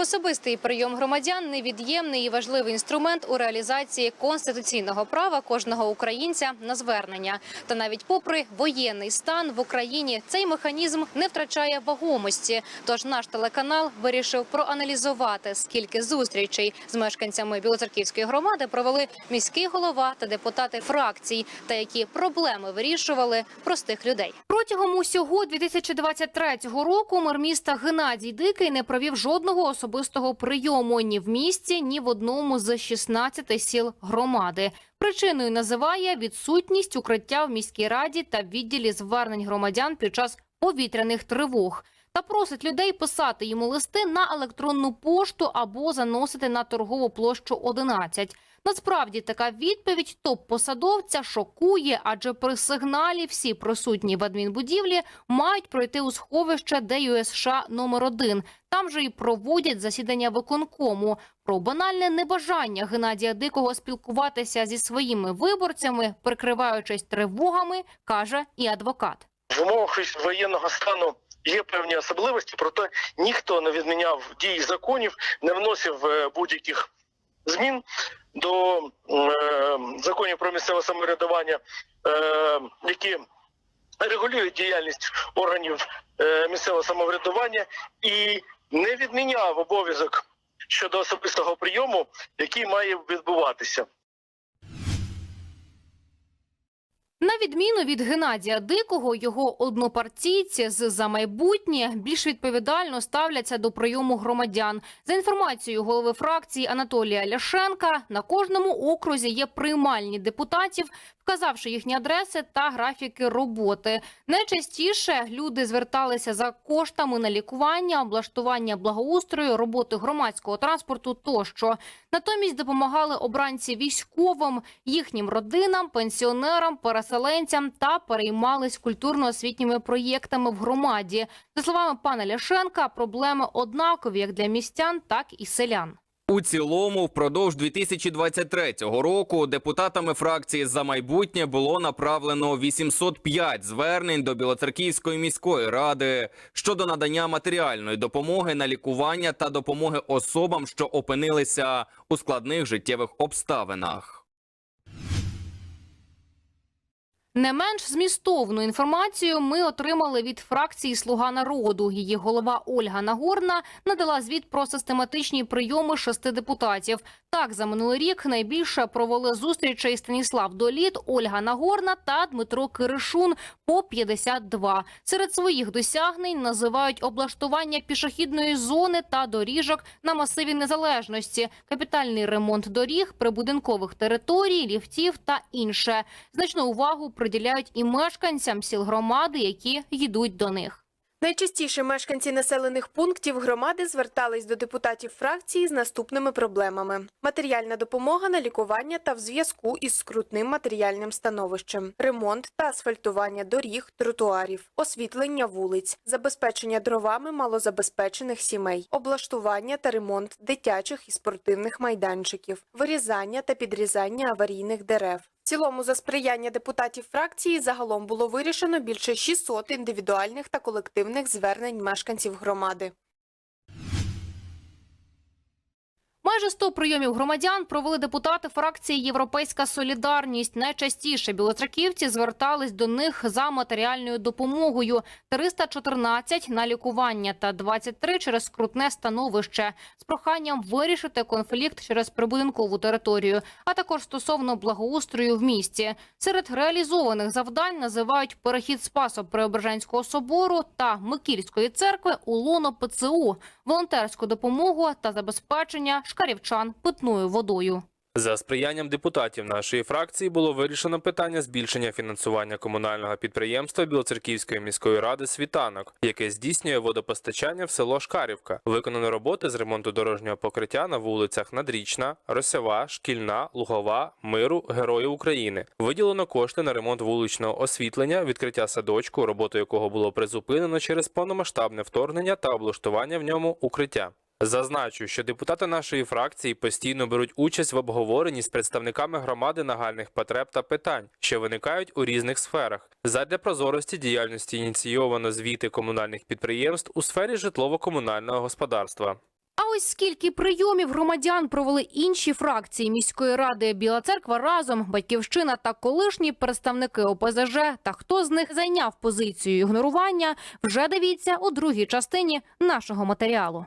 Особистий прийом громадян невід'ємний і важливий інструмент у реалізації конституційного права кожного українця на звернення. Та навіть попри воєнний стан в Україні цей механізм не втрачає вагомості. Тож наш телеканал вирішив проаналізувати, скільки зустрічей з мешканцями Білоцерківської громади провели міський голова та депутати фракцій, та які проблеми вирішували простих людей. Протягом усього 2023 року мер міста Геннадій Дикий не провів жодного особистого прийому ні в місті, ні в одному з 16 сіл громади. Причиною називає відсутність укриття в міській раді та відділі звернень громадян під час повітряних тривог. Та просить людей писати йому листи на електронну пошту або заносити на торгову площу 11. Насправді така відповідь топ-посадовця шокує, адже при сигналі всі присутні в адмінбудівлі мають пройти у сховище ДЮСШ номер 1 Там же і проводять засідання виконкому. Про банальне небажання Геннадія Дикого спілкуватися зі своїми виборцями, прикриваючись тривогами, каже і адвокат. В умовах воєнного стану є певні особливості, проте ніхто не відміняв дії законів, не вносив е, будь-яких змін до е, законів про місцеве самоврядування, е, які регулюють діяльність органів е, місцевого самоврядування, і не відміняв обов'язок щодо особистого прийому, який має відбуватися. На відміну від Геннадія Дикого, його однопартійці з за майбутнє більш відповідально ставляться до прийому громадян. За інформацією голови фракції Анатолія Ляшенка, на кожному окрузі є приймальні депутатів, вказавши їхні адреси та графіки роботи. Найчастіше люди зверталися за коштами на лікування, облаштування благоустрою, роботи громадського транспорту тощо. Натомість допомагали обранці військовим, їхнім родинам, пенсіонерам, переселенцям та переймались культурно-освітніми проєктами в громаді. За словами пана Ляшенка, проблеми однакові як для містян, так і селян. У цілому, впродовж 2023 року депутатами фракції за майбутнє було направлено 805 звернень до Білоцерківської міської ради щодо надання матеріальної допомоги на лікування та допомоги особам, що опинилися у складних життєвих обставинах. Не менш змістовну інформацію ми отримали від фракції Слуга народу. Її голова Ольга Нагорна надала звіт про систематичні прийоми шести депутатів. Так, за минулий рік найбільше провели зустрічей Станіслав Доліт, Ольга Нагорна та Дмитро Киришун по 52. Серед своїх досягнень називають облаштування пішохідної зони та доріжок на масиві незалежності, капітальний ремонт доріг, прибудинкових територій, ліфтів та інше. Значну увагу приділяють і мешканцям сіл громади, які йдуть до них. Найчастіше мешканці населених пунктів громади звертались до депутатів фракції з наступними проблемами: матеріальна допомога на лікування та в зв'язку із скрутним матеріальним становищем, ремонт та асфальтування доріг, тротуарів, освітлення вулиць, забезпечення дровами малозабезпечених сімей, облаштування та ремонт дитячих і спортивних майданчиків, вирізання та підрізання аварійних дерев. Цілому за сприяння депутатів фракції загалом було вирішено більше 600 індивідуальних та колективних звернень мешканців громади. Майже 100 прийомів громадян провели депутати фракції Європейська Солідарність. Найчастіше білоцерківці звертались до них за матеріальною допомогою. 314 на лікування та 23 через скрутне становище з проханням вирішити конфлікт через прибудинкову територію, а також стосовно благоустрою в місті. Серед реалізованих завдань називають перехід Спасо Преображенського собору та Микільської церкви у лоно ПЦУ, волонтерську допомогу та забезпечення шкарівчан питною водою. За сприянням депутатів нашої фракції було вирішено питання збільшення фінансування комунального підприємства Білоцерківської міської ради Світанок, яке здійснює водопостачання в село Шкарівка. Виконано роботи з ремонту дорожнього покриття на вулицях Надрічна, Росява, Шкільна, Лугова, Миру, Героїв України. Виділено кошти на ремонт вуличного освітлення, відкриття садочку, роботу якого було призупинено через повномасштабне вторгнення та облаштування в ньому укриття. Зазначу, що депутати нашої фракції постійно беруть участь в обговоренні з представниками громади нагальних потреб та питань, що виникають у різних сферах. Задля прозорості діяльності ініційовано звіти комунальних підприємств у сфері житлово-комунального господарства. А ось скільки прийомів громадян провели інші фракції міської ради Біла Церква разом, батьківщина та колишні представники ОПЗЖ. Та хто з них зайняв позицію ігнорування, вже дивіться у другій частині нашого матеріалу.